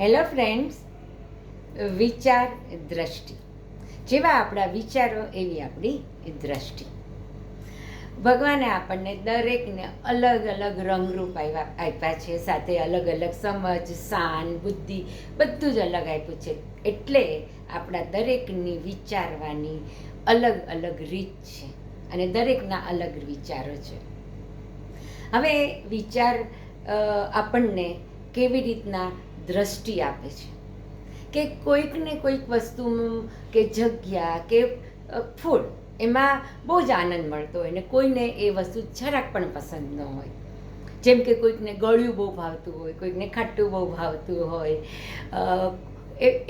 Hello friends વિચાર દ્રષ્ટિ. જેવા આપણા વિચારો, એવી આપણી દ્રષ્ટિ. ભગવાને આપણને દરેકને અલગ અલગ રંગરૂપ આવ્યા આપ્યા છે. સાથે અલગ અલગ સમજ, શાન, બુદ્ધિ બધું જ અલગ આપ્યું છે. એટલે આપણા દરેકની વિચારવાની અલગ અલગ રીત છે અને દરેકના અલગ વિચારો છે. હવે વિચાર આપણને કેવી રીતના દ્રષ્ટિ આપે છે? કે કોઈકને કોઈક વસ્તુ કે જગ્યા કે ફૂડ એમાં બહુ જ આનંદ મળતો હોય ને કોઈને એ વસ્તુ જરાક પણ પસંદ ન હોય. જેમ કે કોઈકને ગળ્યું બહુ ભાવતું હોય, કોઈકને ખાટું બહુ ભાવતું હોય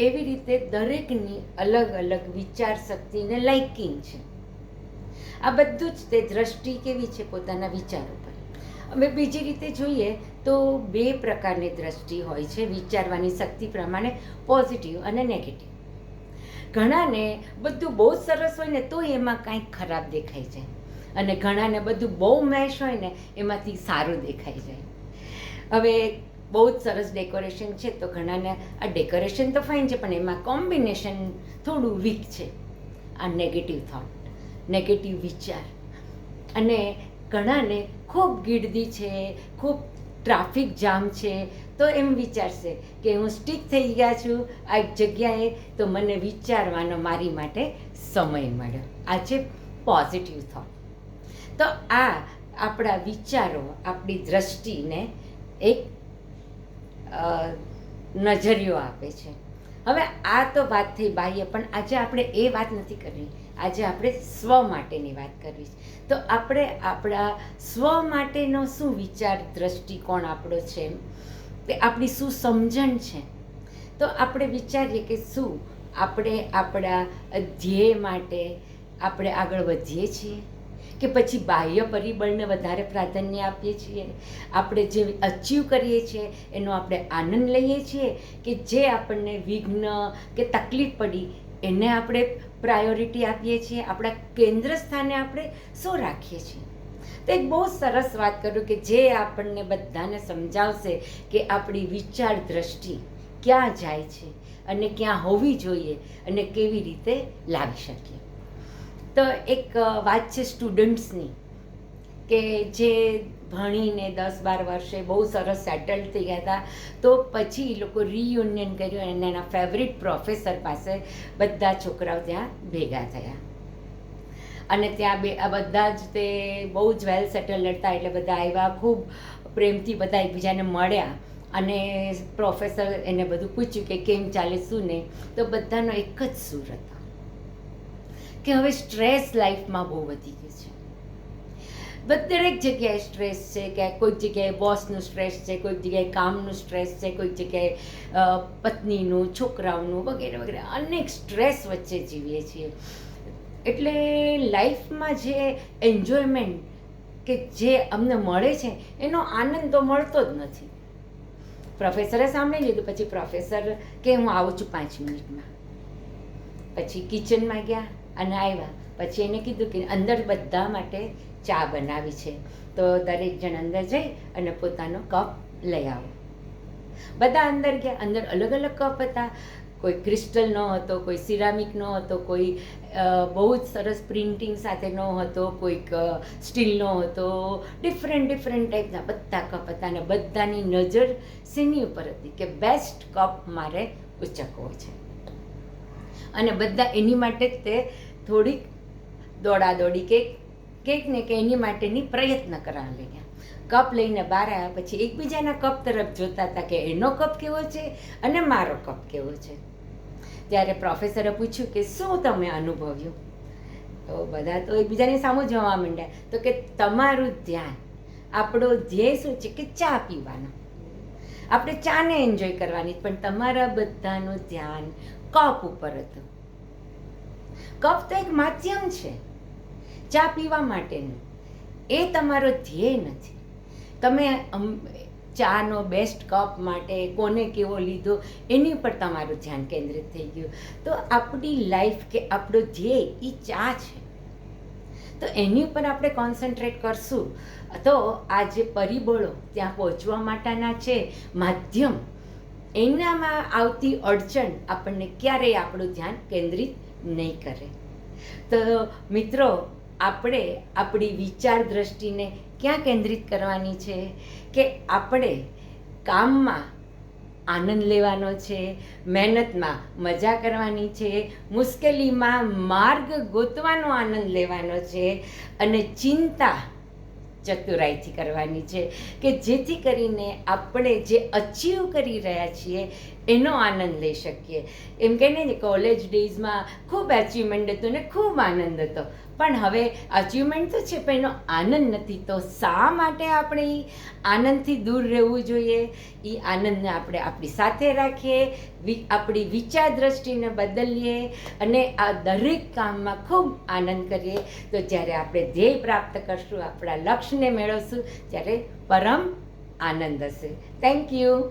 એવી રીતે દરેકની અલગ અલગ વિચાર શક્તિને લાઇકિંગ છે. આ બધું જ તે દ્રષ્ટિ કેવી છે પોતાના વિચારો પર? હવે બીજી રીતે જોઈએ તો બે પ્રકારની દ્રષ્ટિ હોય છે વિચારવાની શક્તિ પ્રમાણે પોઝિટિવ અને નેગેટિવ ઘણાને બધું બહુ સરસ હોય ને તો એમાં કાંઈક ખરાબ દેખાય જાય. અને ઘણાને બધું બહુ મેશ હોય ને એમાંથી સારું દેખાઈ જાય. હવે બહુ જ સરસ ડેકોરેશન છે તો ઘણાને આ ડેકોરેશન તો ફાઇન છે પણ એમાં કોમ્બિનેશન થોડું વીક છે. આ નેગેટિવ થોટ નેગેટિવ વિચાર. અને ઘણાને ખૂબ ગીર્દી છે, ખૂબ ટ્રાફિક જામ છે, તો એમ વિચારશે કે હું સ્ટીક થઈ ગયા છું આ જગ્યાએ, તો મને વિચારવાનો મારી માટે સમય મળ્યો. આ છે પોઝિટિવ થોટ તો આ આપણા વિચારો, આપણી દ્રષ્ટિને એક નજરિયો આપે છે. હવે આ તો વાત થઈ બાહ્ય, પણ આજે આપણે એ વાત નથી કરવી. આજે આપણે સ્વ માટેની વાત કરવી છે. તો આપણે આપણા સ્વ માટેનો શું વિચાર, દ્રષ્ટિકોણ આપણો છે કે આપણી શું સમજણ છે? તો આપણે વિચારીએ કે શું આપણે આપણા ધ્યેય માટે આપણે આગળ વધીએ છીએ? કે પછી બાહ્ય પરિબળને વધારે પ્રાધાન્ય આપીએ છીએ? આપણે જે અચીવ કરીએ છીએ, એનો આપણે આનંદ લઈએ છીએ? કે જે આપણને વિઘ્ન કે તકલીફ પડી એને આપણે પ્રાયોરિટી આપીએ છીએ, આપણા કેન્દ્ર સ્થાને આપણે શું રાખીએ છીએ? તો એક બહુ સરસ વાત કરું કે જે આપણને બધાને સમજાવશે કે આપણી વિચાર દ્રષ્ટિ ક્યાં જાય છે અને ક્યાં હોવી જોઈએ અને કેવી રીતે લાવી શકીએ. તો એક વાત છે સ્ટુડન્ટ્સની કે જે ભણીને દસ બાર વર્ષે બહુ સરસ સેટલ થઈ ગયા હતા, તો પછી એ લોકો રિયુનિયન કર્યું અને એના ફેવરિટ પ્રોફેસર પાસે બધા છોકરાઓ ત્યાં ભેગા થયા. અને ત્યાં બે, આ બધા જ તે બહુ જ વેલ સેટલ હતા, એટલે બધા આવ્યા ખૂબ પ્રેમથી બધા એકબીજાને મળ્યા. અને પ્રોફેસર એને બધું પૂછ્યું કે કેમ ચાલે, શું નહીં? તો બધાનો એક જ સુર હતો કે હવે સ્ટ્રેસ લાઈફમાં બહુ વધી ગયું છે. દરેક જગ્યાએ સ્ટ્રેસ છે કે કોઈક જગ્યાએ બોસનું સ્ટ્રેસ છે, કોઈક જગ્યાએ કામનું સ્ટ્રેસ છે, કોઈક જગ્યાએ પત્નીનું, છોકરાઓનું વગેરે વગેરે. અનેક સ્ટ્રેસ વચ્ચે જીવીએ છીએ. એટલે લાઈફમાં જે એન્જોયમેન્ટ કે જે અમને મળે છે, એનો આનંદ તો મળતો જ નથી. પ્રોફેસરે સાંભળી લીધું, પછી પ્રોફેસર કે હું આવું છું પાંચ મિનિટમાં. પછી કિચનમાં ગયા. અને આવ્યા પછી એને કીધું કે અંદર બધા માટે ચા બનાવી છે. તો દરેક જણ અંદર જઈ અને પોતાનો કપ લઈ આવો. બધા અંદર ગયા. અંદર અલગ અલગ કપ હતા. કોઈ ક્રિસ્ટલનો હતો, કોઈ સિરામિકનો હતો, કોઈ બહુ જ સરસ પ્રિન્ટિંગ સાથેનો હતો, કોઈક સ્ટીલનો હતો. ડિફરન્ટ ડિફરન્ટ ટાઈપના બધા કપ હતા અને બધાની નજર શેની ઉપર હતી કે બેસ્ટ કપ મારે ઉચકવો છે. અને બધા એની માટે જ તે થોડીક દોડાદોડી કેક કેક ને કે એની માટેની પ્રયત્ન કરવા લાગ્યા કપ લઈને બહાર આવ્યા પછી એકબીજાના કપ તરફ જોતા હતા કે એનો કપ કેવો છે અને મારો કપ કેવો છે. ત્યારે પ્રોફેસરે પૂછ્યું કે શું તમે અનુભવ્યું? તો બધા તો એકબીજાની સામું જોવા માંડ્યા. તો કે તમારું ધ્યાન, આપણો ધ્યેય શું છે કે ચા પીવાનો? આપણે ચાને એન્જોય કરવાની પણ તમારા બધાનું ધ્યાન કપ ઉપર હતું. કપ તો એક માધ્યમ છે. ચા પીવા માટેનું. એ તમારો ધ્યેય નથી. તમે ચાનો બેસ્ટ કપ માટે કોને કેવો લીધો, એની ઉપર તમારું ધ્યાન કેન્દ્રિત થઈ ગયું. તો આપણી લાઈફ કે આપણો ધ્યેય એ ચા છે. તો એની ઉપર આપણે કોન્સન્ટ્રેટ કરશું. તો આ જે પરિબળો ત્યાં પહોંચવા માટેના છે, માધ્યમ, એનામાં આવતી અડચણ આપણને ક્યારેય આપણું ધ્યાન કેન્દ્રિત નહીં કરે. તો મિત્રો, આપણે આપણી વિચાર દ્રષ્ટિને ક્યાં કેન્દ્રિત કરવાની છે? કે આપણે કામમાં આનંદ લેવાનો છે, મહેનતમાં મજા કરવાની છે, મુશ્કેલીમાં માર્ગ ગોતવાનો આનંદ લેવાનો છે અને ચિંતા ચતુરાઈથી કરવાની છે કે જેથી કરીને આપણે જે અચીવ કરી રહ્યા છીએ એનો આનંદ લઈ શકીએ. એમ કે ને કોલેજ ડેઝમાં ખૂબ અચીવમેન્ટ હતું ને ખૂબ આનંદ હતો. પણ હવે અચીવમેન્ટ તો છે, પણ એનો આનંદ નથી. તો શા માટે આપણે એ આનંદથી દૂર રહેવું જોઈએ? એ આનંદને આપણે આપણી સાથે રાખીએ આપણી વિચાર દ્રષ્ટિને બદલીએ અને આ દરેક કામમાં ખૂબ આનંદ કરીએ. તો જ્યારે આપણે ધ્યેય પ્રાપ્ત કરશું, આપણા લક્ષ્યને મેળવશું, ત્યારે પરમ આનંદ હશે. Thank you